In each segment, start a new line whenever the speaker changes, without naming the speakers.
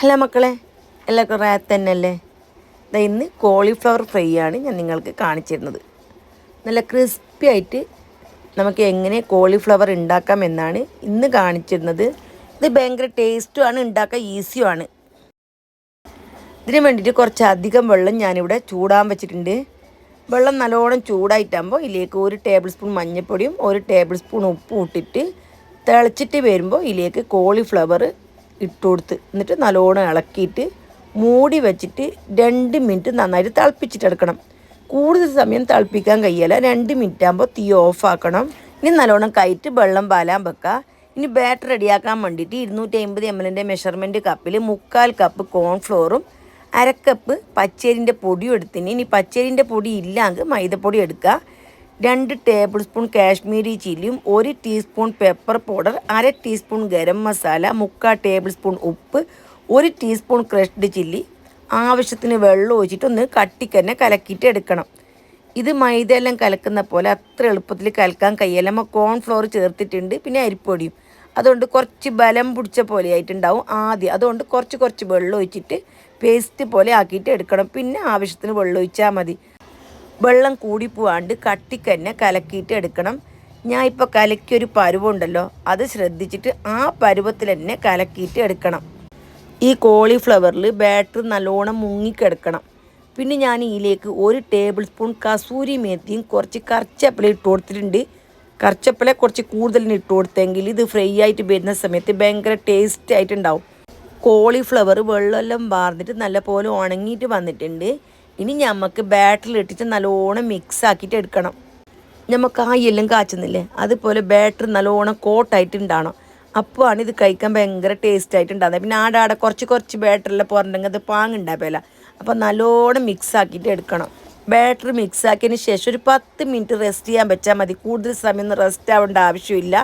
Hello മക്കളെ എല്ലാവർക്കും റാത്ത് തന്നെയല്ലേ? ദാ ഇന്ന് കോളിഫ്ലവർ ഫ്രൈ ആണ് ഞാൻ നിങ്ങൾക്ക് കാണിച്ചിരുന്നത്. നല്ല ക്രിസ്പി ആയിട്ട് നമുക്ക് എങ്ങനെ കോളിഫ്ലവർ ഉണ്ടാക്കാം എന്നാണ് ഇന്ന് കാണിച്ചിരുന്നത്. ഇത് ഭയങ്കര ടേസ്റ്റുമാണ് ഉണ്ടാക്കാൻ ഈസിയുമാണ് ഇതിന് വേണ്ടിയിട്ട് കുറച്ച് അധികം വെള്ളം ഞാനിവിടെ ചൂടാൻ വെച്ചിട്ടുണ്ട്. വെള്ളം നല്ലോണം ചൂടായിട്ടാകുമ്പോൾ ഇതിലേക്ക് ഒരു ടേബിൾ സ്പൂൺ മഞ്ഞൾപ്പൊടിയും ഒരു ടേബിൾ സ്പൂൺ ഉപ്പും ഇട്ടിട്ട് തിളച്ചിട്ട് വരുമ്പോൾ ഇതിലേക്ക് കോളിഫ്ലവർ ഇട്ട് കൊടുത്ത് എന്നിട്ട് നല്ലോണം ഇളക്കിയിട്ട് മൂടി വെച്ചിട്ട് രണ്ട് മിനിറ്റ് നന്നായിട്ട് തിളപ്പിച്ചിട്ടെടുക്കണം കൂടുതൽ സമയം തിളപ്പിക്കാൻ കഴിയില്ല. രണ്ട് മിനിറ്റ് ആകുമ്പോൾ തീ ഓഫാക്കണം ഇനി നല്ലോണം കയറ്റ് വെള്ളം പാലാൻ വെക്കുക ഇനി ബാറ്റർ റെഡിയാക്കാൻ വേണ്ടിയിട്ട് ഇരുന്നൂറ്റി അമ്പത് എം എല്ലിന്റെ മെഷർമെന്റ് കപ്പിൽ മുക്കാൽ കപ്പ് കോൺഫ്ലോറും അരക്കപ്പ് പച്ചരിന്റെ പൊടിയും എടുത്തിന്. ഇനി പച്ചരിന്റെ പൊടി ഇല്ലെങ്കിൽ മൈദപ്പൊടി എടുക്കുക രണ്ട് ടേബിൾ സ്പൂൺ കാശ്മീരി ചില്ലിയും ഒരു ടീസ്പൂൺ പെപ്പർ പൗഡർ അര ടീസ്പൂൺ ഗരം മസാല മുക്കാൽ ടേബിൾ സ്പൂൺ ഉപ്പ് ഒരു ടീസ്പൂൺ ക്രഷ്ഡ് ചില്ലി ആവശ്യത്തിന് വെള്ളം ഒഴിച്ചിട്ട് ഒന്ന് കട്ടിക്ക് തന്നെ കലക്കിയിട്ട് എടുക്കണം. ഇത് മൈദ എല്ലാം കലക്കുന്ന പോലെ അത്ര എളുപ്പത്തിൽ കലക്കാൻ കഴിയില്ല. നമ്മൾ കോൺഫ്ലോർ ചേർത്തിട്ടുണ്ട് പിന്നെ അരിപ്പൊടിയും. അതുകൊണ്ട് കുറച്ച് ബലം പിടിച്ച പോലെ ആയിട്ടുണ്ടാവും ആദ്യം. അതുകൊണ്ട് കുറച്ച് കുറച്ച് വെള്ളം ഒഴിച്ചിട്ട് പേസ്റ്റ് പോലെ ആക്കിയിട്ട് എടുക്കണം. പിന്നെ ആവശ്യത്തിന് വെള്ളം ഒഴിച്ചാൽ മതി. വെള്ളം കൂടി പോവാണ്ട് കട്ടിക്ക് തന്നെ കലക്കിയിട്ട് എടുക്കണം. ഞാൻ ഇപ്പോൾ കലക്കിയൊരു പരുവുണ്ടല്ലോ അത് ശ്രദ്ധിച്ചിട്ട് ആ പരുവത്തിൽ തന്നെ കലക്കിയിട്ട് എടുക്കണം. ഈ കോളിഫ്ലവറിൽ ബാറ്റർ നല്ലോണം മുങ്ങിക്കിടക്കണം. പിന്നെ ഞാൻ ഇതിലേക്ക് ഒരു ടേബിൾ സ്പൂൺ കസൂരി മേത്തിയും കുറച്ച് കറിച്ചപ്പല ഇട്ട് കൊടുത്തിട്ടുണ്ട്. കറിച്ചപ്പല കുറച്ച് കൂടുതലിന് ഇട്ട് കൊടുത്തെങ്കിൽ ഇത് ഫ്രൈ ആയിട്ട് വരുന്ന സമയത്ത് ഭയങ്കര ടേസ്റ്റ് ആയിട്ടുണ്ടാവും കോളിഫ്ലവർ വെള്ളമെല്ലാം വാർന്നിട്ട് നല്ലപോലെ ഉണങ്ങിയിട്ട് വന്നിട്ടുണ്ട്. ഇനി നമുക്ക് ബാറ്ററിൽ ഇട്ടിട്ട് നല്ലോണം മിക്സ് ആക്കിയിട്ട് എടുക്കണം. ആ എല്ലും കാച്ചുന്നില്ലേ? അതുപോലെ ബാറ്റർ നല്ലോണം കോട്ടായിട്ടുണ്ടാണോ അപ്പോഴാണ് ഇത് കഴിക്കാൻ ഭയങ്കര ടേസ്റ്റ് ആയിട്ടുണ്ടാകുന്നത് പിന്നെ ആടാടെ കുറച്ച് കുറച്ച് ബാറ്ററിലെല്ലാം പോരണ്ടെങ്കിൽ അത് പാങ്ങുണ്ടാവില്ല അപ്പോൾ നല്ലോണം മിക്സ് ആക്കിയിട്ട് എടുക്കണം. ബാറ്ററി മിക്സ് ആക്കിയതിന് ശേഷം ഒരു പത്ത് മിനിറ്റ് റെസ്റ്റ് ചെയ്യാൻ വെച്ചാൽ മതി. കൂടുതൽ സമയം റെസ്റ്റ് ആവേണ്ട ആവശ്യമില്ല.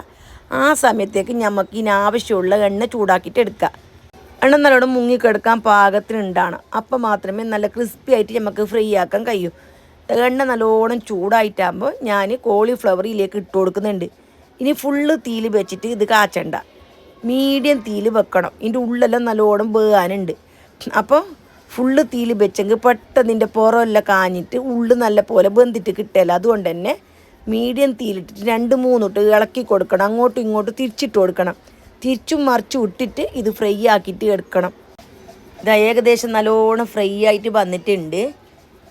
ആ സമയത്തേക്ക് നമുക്ക് ഇനി ആവശ്യമുള്ള എണ്ണ ചൂടാക്കിയിട്ട് എടുക്കാം. എണ്ണ നല്ലോണം മുങ്ങിക്കിടക്കാൻ പാകത്തിനുണ്ടാണ്. അപ്പം മാത്രമേ നല്ല ക്രിസ്പി ആയിട്ട് നമുക്ക് ഫ്രൈ ആക്കാൻ കഴിയൂ. എണ്ണ നല്ലോണം ചൂടായിട്ടാകുമ്പോൾ ഞാൻ കോളിഫ്ലവർ ഇതിലേക്ക് ഇട്ട് കൊടുക്കുന്നുണ്ട്. ഇനി ഫുള്ള് തീയിൽ വെച്ചിട്ട് ഇത് കാച്ചണ്ട. മീഡിയം തീയിൽ വെക്കണം. ഇതിന്റെ ഉള്ളെല്ലാം നല്ലോണം വേകാനുണ്ട് അപ്പോൾ ഫുള്ള് തീയിൽ വെച്ചെങ്കിൽ പെട്ടെന്ന് ഇതിന്റെ പുറമെല്ലാം കാഞ്ഞിട്ട് ഉള്ളു നല്ല പോലെ വെന്തിട്ട് കിട്ടില്ല അതുകൊണ്ട് തന്നെ മീഡിയം തീയിലിട്ടിട്ട് രണ്ട് മൂന്നിട്ട് ഇളക്കി കൊടുക്കണം. അങ്ങോട്ടും ഇങ്ങോട്ടും തിരിച്ചിട്ട് കൊടുക്കണം. തിരിച്ചും മറിച്ചും ഇട്ടിട്ട് ഇത് ഫ്രൈ ആക്കിയിട്ട് എടുക്കണം. ഇത് ഏകദേശം നല്ലോണം ഫ്രൈ ആയിട്ട് വന്നിട്ടുണ്ട്.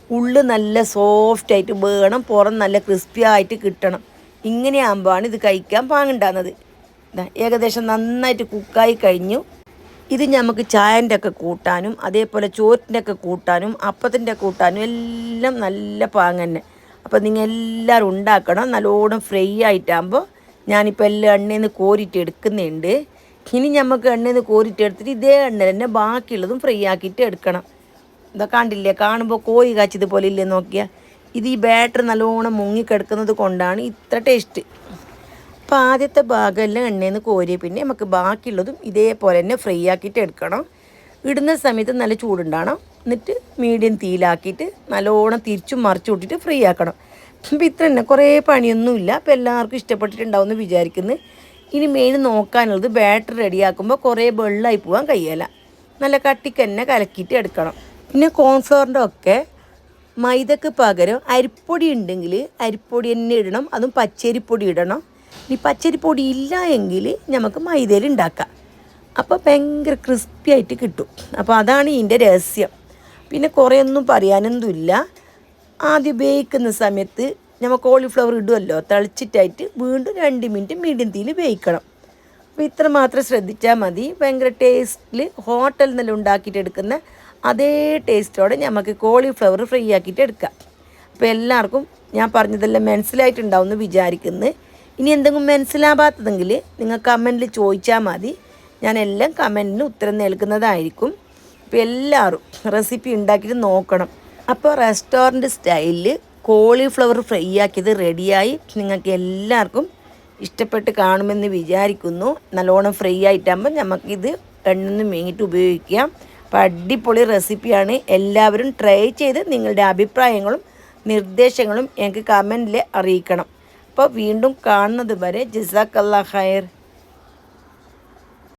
ഉള്ളു നല്ല സോഫ്റ്റ് ആയിട്ട് വേണം പുറം നല്ല ക്രിസ്പി ആയിട്ട് കിട്ടണം. ഇങ്ങനെയാകുമ്പോഴാണ് ഇത് കഴിക്കാൻ പാങ്ങുണ്ടാകുന്നത്. ഏകദേശം നന്നായിട്ട് കുക്കായി കഴിഞ്ഞു. ഇത് നമുക്ക് ചായന്റെ ഒക്കെ കൂട്ടാനും അതേപോലെ ചോറ്റിന്റെ ഒക്കെ കൂട്ടാനും അപ്പത്തിന്റെ കൂട്ടാനും എല്ലാം നല്ല പാങ്ങന്നെ. അപ്പോൾ നിങ്ങൾ എല്ലാവരും ഉണ്ടാക്കണം. നല്ലോണം ഫ്രൈ ആയിട്ടാകുമ്പോൾ ഞാനിപ്പോൾ എല്ലാം എണ്ണയിൽ നിന്ന് കോരിയിട്ട് എടുക്കുന്നുണ്ട്. ഇനി നമുക്ക് എണ്ണയിൽ നിന്ന് കോരിയിട്ട് എടുത്തിട്ട് ഇതേ എണ്ണ തന്നെ ബാക്കിയുള്ളതും ഫ്രൈ ആക്കിയിട്ട് എടുക്കണം. ഇതാ കണ്ടില്ലേ? കാണുമ്പോൾ കോഴി കാച്ചതുപോലെ ഇല്ലേ നോക്കിയാൽ ഇത് ഈ ബാറ്റർ നല്ലോണം മുങ്ങിക്കിടക്കുന്നത് കൊണ്ടാണ് ഇത്ര ടേസ്റ്റ് അപ്പോൾ ആദ്യത്തെ ഭാഗമെല്ലാം എണ്ണയിൽ നിന്ന് പിന്നെ നമുക്ക് ബാക്കിയുള്ളതും ഇതേപോലെ തന്നെ ഫ്രൈ ആക്കിയിട്ട് എടുക്കണം. ഇടുന്ന സമയത്ത് നല്ല ചൂടുണ്ടാകണം എന്നിട്ട് മീഡിയം തീയിലാക്കിയിട്ട് നല്ലോണം തിരിച്ചും മറിച്ചു വിട്ടിട്ട് ഫ്രൈ ആക്കണം. അപ്പോൾ ഇത്ര തന്നെ കുറേ പണിയൊന്നുമില്ല. അപ്പോൾ എല്ലാവർക്കും ഇഷ്ടപ്പെട്ടിട്ടുണ്ടാവും എന്ന് വിചാരിക്കുന്നു. ഇനി മെയിൻ നോക്കാനുള്ളത് ബാറ്റർ റെഡിയാക്കുമ്പോൾ കുറേ വെള്ളമായി പോകാൻ കഴിയല നല്ല കട്ടിക്ക് തന്നെ കലക്കിയിട്ട് എടുക്കണം. പിന്നെ കോൺഫ്ലോറിന്റെ ഒക്കെ മൈദക്ക് പകരം അരിപ്പൊടി ഉണ്ടെങ്കിൽ അരിപ്പൊടി തന്നെ ഇടണം. അതും പച്ചരിപ്പൊടി ഇടണം. ഇനി പച്ചരിപ്പൊടി ഇല്ല എങ്കിൽ നമുക്ക് മൈദയിൽ ഉണ്ടാക്കാം. അപ്പോൾ ഭയങ്കര ക്രിസ്പി ആയിട്ട് കിട്ടും. അപ്പോൾ അതാണ് ഇതിന്റെ രഹസ്യം. പിന്നെ കുറേ ഒന്നും പറയാനൊന്നുമില്ല. ആദ്യം വേവിക്കുന്ന സമയത്ത് നമ്മൾ കോളിഫ്ലവർ ഇടുമല്ലോ തളിച്ചിട്ടായിട്ട് വീണ്ടും രണ്ട് മിനിറ്റ് മീഡിയം തീയിൽ വേവിക്കണം. അപ്പോൾ ഇത്ര മാത്രം ശ്രദ്ധിച്ചാൽ മതി. ഭയങ്കര ടേസ്റ്റിൽ ഹോട്ടലിൽ നിന്നെല്ലാം ഉണ്ടാക്കിയിട്ട് എടുക്കുന്ന അതേ ടേസ്റ്റോടെ നമുക്ക് കോളിഫ്ലവർ ഫ്രൈ ആക്കിയിട്ട് എടുക്കാം. അപ്പോൾ എല്ലാവർക്കും ഞാൻ പറഞ്ഞതെല്ലാം മനസ്സിലായിട്ടുണ്ടാവും എന്ന് വിചാരിക്കുന്നു. ഇനി എന്തെങ്കിലും മനസ്സിലാവാത്തതെങ്കിൽ നിങ്ങൾ കമന്റിൽ ചോദിച്ചാൽ മതി. ഞാൻ എല്ലാം കമന്റിന് ഉത്തരം നൽകുന്നതായിരിക്കും. അപ്പോൾ എല്ലാവരും റെസിപ്പി ഉണ്ടാക്കിയിട്ട് നോക്കണം. അപ്പോൾ റെസ്റ്റോറന്റ് സ്റ്റൈലിൽ കോളിഫ്ലവർ ഫ്രൈ ആക്കിയത് റെഡിയായി. നിങ്ങൾക്ക് എല്ലാവർക്കും ഇഷ്ടപ്പെട്ട് കാണുമെന്ന് വിചാരിക്കുന്നു. നല്ലോണം ഫ്രൈ ആയിട്ടാകുമ്പോൾ നമുക്കിത് എണ്ണന്ന് മേങ്ങിയിട്ട് ഉപയോഗിക്കാം. അപ്പോൾ അടിപൊളി റെസിപ്പിയാണ്. എല്ലാവരും ട്രൈ ചെയ്ത് നിങ്ങളുടെ അഭിപ്രായങ്ങളും നിർദ്ദേശങ്ങളും എനിക്ക് കമന്റിൽ അറിയിക്കണം. അപ്പോൾ വീണ്ടും കാണുന്നത് വരെ ജസാക്കല്ലാ ഖയർ